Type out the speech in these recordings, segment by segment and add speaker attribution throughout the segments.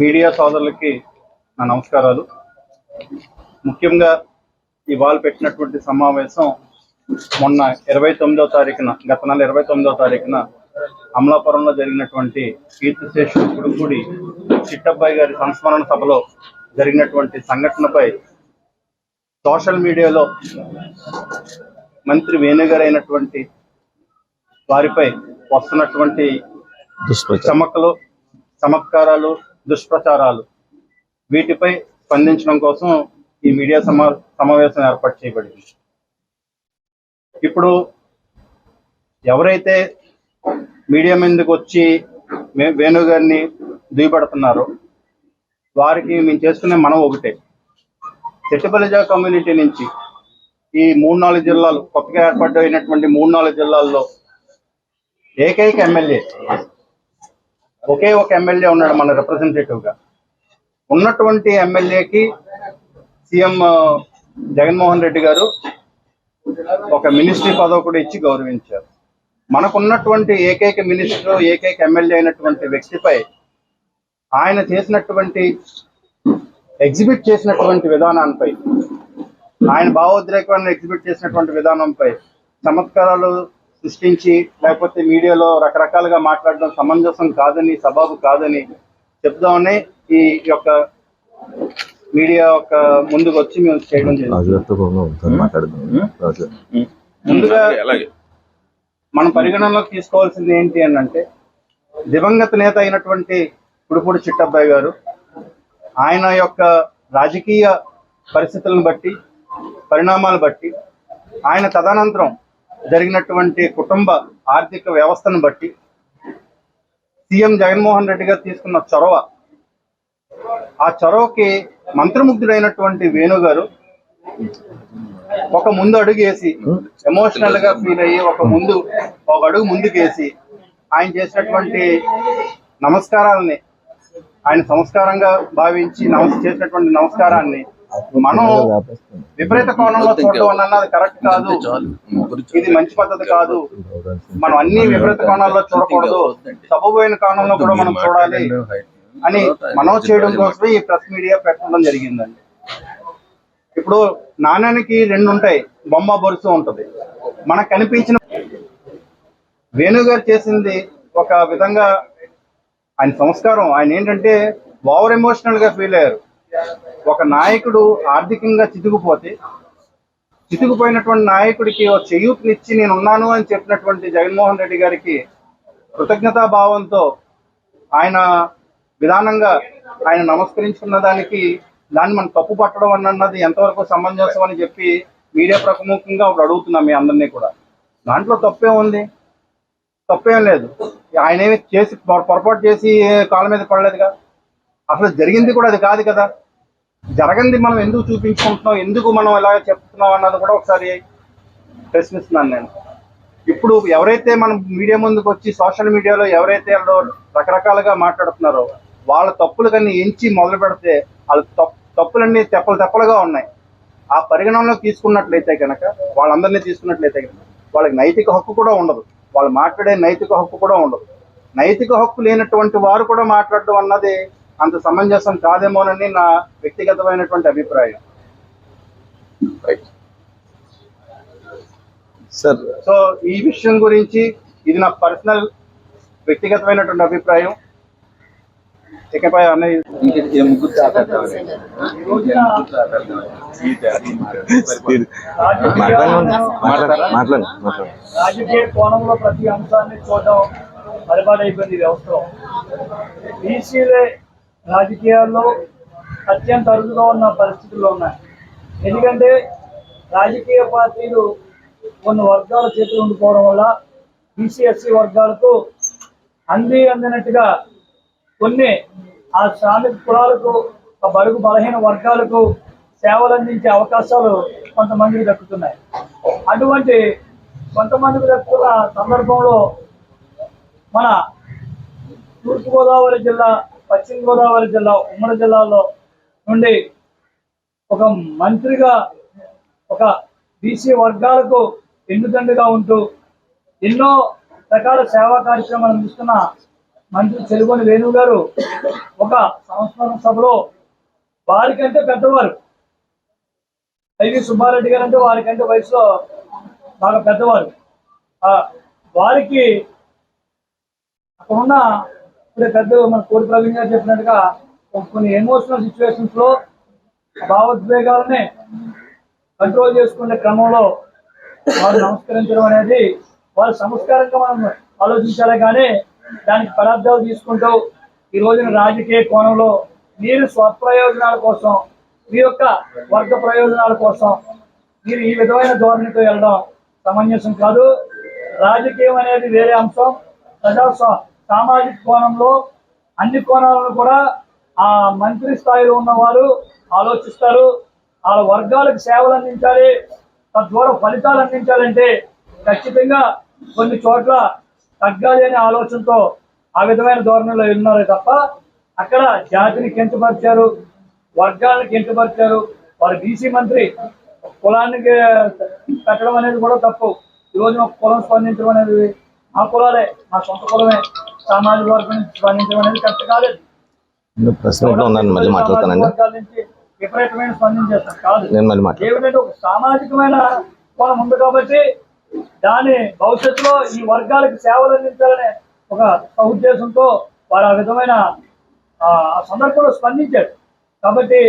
Speaker 1: media సోదరులకి నా నమస్కారాలు ముఖ్యంగా ఇవాళ పెట్టినటువంటి సమావేశం మొన్న ఇరవై తొమ్మిదో తారీఖున గత నెల ఇరవై తొమ్మిదో తారీఖున అమలాపురంలో జరిగినటువంటి కీర్తిశేషుడు కుడుకుడి చిట్టబ్బాయి గారి సంస్మరణ సభలో జరిగినటువంటి సంఘటనపై సోషల్ మీడియాలో మంత్రి వేణుగారు అయినటువంటి వారిపై వస్తున్నటువంటి చమకలు చమత్కారాలు దుష్ప్రచారాలు వీటిపై స్పందించడం కోసం ఈ మీడియా సమా సమావేశం ఏర్పాటు చేయబడింది ఇప్పుడు ఎవరైతే మీడియా మీదకి వచ్చి వేణుగారిని గారిని దుయ్యబడుతున్నారో వారికి మేము చేసుకునే మనం ఒకటే చెట్టుపల్లిజా కమ్యూనిటీ నుంచి ఈ మూడు నాలుగు జిల్లాలు కొత్తగా ఏర్పాటు అయినటువంటి మూడు నాలుగు జిల్లాల్లో ఏకైక ఎమ్మెల్యే ఒకే ఒక ఎమ్మెల్యే ఉన్నాడు మన గా ఉన్నటువంటి ఎమ్మెల్యేకి సీఎం జగన్మోహన్ రెడ్డి గారు ఒక మినిస్ట్రీ పదవి కూడా ఇచ్చి గౌరవించారు మనకున్నటువంటి ఏకైక మినిస్టర్ ఏకైక ఎమ్మెల్యే అయినటువంటి వ్యక్తిపై ఆయన చేసినటువంటి ఎగ్జిబిట్ చేసినటువంటి విధానాలపై ఆయన భావోద్రేకాన్ని ఎగ్జిబిట్ చేసినటువంటి విధానంపై చమత్కారాలు సృష్టించి లేకపోతే మీడియాలో రకరకాలుగా మాట్లాడడం సమంజసం కాదని సబాబు కాదని చెప్దామని ఈ యొక్క మీడియా యొక్క ముందుకు వచ్చి మేము చేయడం జరిగింది ముందుగా మనం పరిగణనలోకి తీసుకోవాల్సింది ఏంటి అని అంటే దివంగత నేత అయినటువంటి పుడుపుడు చిట్టబ్బాయి గారు ఆయన యొక్క రాజకీయ పరిస్థితులను బట్టి పరిణామాలు బట్టి ఆయన తదనంతరం జరిగినటువంటి కుటుంబ ఆర్థిక వ్యవస్థను బట్టి సీఎం జగన్మోహన్ రెడ్డి గారు తీసుకున్న చొరవ ఆ చొరవకి మంత్రిముగ్ధుడైనటువంటి వేణు గారు ఒక ముందు అడుగేసి ఎమోషనల్ గా ఫీల్ అయ్యి ఒక ముందు ఒక అడుగు ముందుకేసి ఆయన చేసినటువంటి నమస్కారాలని ఆయన సంస్కారంగా భావించి నమస్ చేసినటువంటి నమస్కారాన్ని మనం విపరీత కోణంలో చూడటం అన్నది కరెక్ట్ కాదు ఇది మంచి పద్ధతి కాదు మనం అన్ని విపరీత కోణాల్లో చూడకూడదు తప్పుపోయిన కోణంలో కూడా మనం చూడాలి అని మనం చేయడం కోసమే ఈ ప్రెస్ మీడియా పెట్టడం జరిగిందండి ఇప్పుడు నాణ్యానికి రెండు ఉంటాయి బొమ్మ బొరుసు ఉంటుంది మనకు కనిపించిన వేణుగారు చేసింది ఒక విధంగా ఆయన సంస్కారం ఆయన ఏంటంటే ఓవర్ ఎమోషనల్ గా ఫీల్ అయ్యారు ఒక నాయకుడు ఆర్థికంగా చితికిపోతే చితికిపోయినటువంటి నాయకుడికి ఒక నేను నేనున్నాను అని చెప్పినటువంటి జగన్మోహన్ రెడ్డి గారికి కృతజ్ఞతా భావంతో ఆయన విధానంగా ఆయన నమస్కరించుకున్న దానికి దాన్ని మనం తప్పు పట్టడం అన్నది ఎంతవరకు సమంజసం అని చెప్పి మీడియా ప్రముఖంగా అప్పుడు అడుగుతున్నాం మీ అందరినీ కూడా దాంట్లో తప్పే ఉంది తప్పేం లేదు ఆయన ఏమి చేసి పొరపాటు చేసి కాళ్ళ మీద పడలేదుగా అసలు జరిగింది కూడా అది కాదు కదా జరగంది మనం ఎందుకు చూపించుకుంటున్నాం ఎందుకు మనం ఎలా చెప్తున్నాం అన్నది కూడా ఒకసారి ప్రశ్నిస్తున్నాను నేను ఇప్పుడు ఎవరైతే మనం మీడియా ముందుకు వచ్చి సోషల్ మీడియాలో ఎవరైతే రకరకాలుగా మాట్లాడుతున్నారో వాళ్ళ తప్పులు కన్నీ ఎంచి మొదలు పెడితే వాళ్ళ తప్పులన్నీ తెప్పలు తెప్పలుగా ఉన్నాయి ఆ పరిగణనలో తీసుకున్నట్లయితే కనుక వాళ్ళందరినీ తీసుకున్నట్లయితే కనుక వాళ్ళకి నైతిక హక్కు కూడా ఉండదు వాళ్ళు మాట్లాడే నైతిక హక్కు కూడా ఉండదు నైతిక హక్కు లేనటువంటి వారు కూడా మాట్లాడడం అన్నది అంత సమంజసం కాదేమోనని నా వ్యక్తిగతమైనటువంటి అభిప్రాయం సార్ సో ఈ విషయం గురించి ఇది నా పర్సనల్ వ్యక్తిగతమైనటువంటి అభిప్రాయం ఇకపై అన్నయ్య
Speaker 2: రాజకీయ కోణంలో ప్రతి అంశాన్ని చూడడం అలవాటైపోయింది వ్యవస్థలో బీసీలే రాజకీయాల్లో అత్యంత అరుదుగా ఉన్న పరిస్థితుల్లో ఉన్నాయి ఎందుకంటే రాజకీయ పార్టీలు కొన్ని వర్గాల చేతులు ఉండిపోవడం వల్ల బీసీఎస్సీ e వర్గాలకు అంది అందినట్టుగా కొన్ని ఆ శ్రామిక కులాలకు బరుగు బలహీన వర్గాలకు సేవలు అందించే అవకాశాలు కొంతమందికి దక్కుతున్నాయి అటువంటి కొంతమందికి దక్కుతున్న సందర్భంలో మన తూర్పుగోదావరి జిల్లా పశ్చిమ గోదావరి జిల్లా ఉమ్మడి జిల్లాలో నుండి ఒక మంత్రిగా ఒక బీసీ వర్గాలకు ఎన్నుదండుగా ఉంటూ ఎన్నో రకాల సేవా కార్యక్రమాలు అందిస్తున్న మంత్రి చెలుగొని వేణు గారు ఒక సంస్మరణ సభలో వారికంటే పెద్దవారు ఐవి సుబ్బారెడ్డి గారు అంటే వారికంటే వయసులో బాగా పెద్దవారు వారికి అక్కడున్న ఇప్పుడే పెద్ద మన కోటి ప్రవీణ్ గారు చెప్పినట్టుగా కొన్ని ఎమోషనల్ సిచ్యువేషన్స్ లో భావోద్వేగాలని కంట్రోల్ చేసుకునే క్రమంలో వారు నమస్కరించడం అనేది వారు సంస్కారంగా మనం ఆలోచించాలి కానీ దానికి పదార్థాలు తీసుకుంటూ ఈ రోజున రాజకీయ కోణంలో మీరు స్వప్రయోజనాల కోసం మీ యొక్క వర్గ ప్రయోజనాల కోసం మీరు ఈ విధమైన ధోరణితో వెళ్ళడం సమంజసం కాదు రాజకీయం అనేది వేరే అంశం ప్రజా సామాజిక కోణంలో అన్ని కోణాలను కూడా ఆ మంత్రి స్థాయిలో ఉన్నవారు ఆలోచిస్తారు వాళ్ళ వర్గాలకు సేవలు అందించాలి తద్వారా ఫలితాలు అందించాలంటే ఖచ్చితంగా కొన్ని చోట్ల తగ్గాలి అనే ఆలోచనతో ఆ విధమైన ధోరణిలో ఉన్నారే తప్ప అక్కడ జాతిని కించపరిచారు వర్గాలను కించపరిచారు వారు బీసీ మంత్రి కులానికి కట్టడం అనేది కూడా తప్పు ఈ రోజు కులం స్పందించడం అనేది మా కులాలే మా సొంత కులమే సామాజిక వర్గం స్పందించడం అనేది కరెక్ట్ కాలేదు విపరీతమైన
Speaker 1: కాదు
Speaker 2: సామాజికమైన కోణం ఉంది కాబట్టి దాని భవిష్యత్తులో ఈ వర్గాలకు సేవలు అందించాలనే ఒక ఉద్దేశంతో వారు ఆ విధమైన సందర్భంలో స్పందించారు కాబట్టి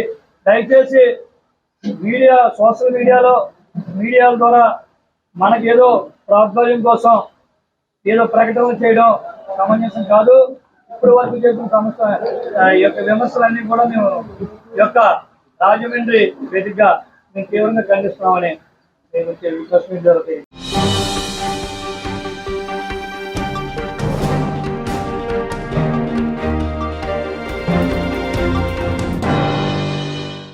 Speaker 2: దయచేసి మీడియా సోషల్ మీడియాలో మీడియాల ద్వారా మనకేదో ప్రాబ్లం కోసం ఏదో ప్రకటన చేయడం సమంజసం కాదు ఇప్పుడు వరకు చేసిన సంస్థ ఈ యొక్క విమర్శలన్నీ కూడా మేము యొక్క రాజమండ్రి వేదికగా మేము తీవ్రంగా ఖండిస్తున్నామని మేము విమర్శించడం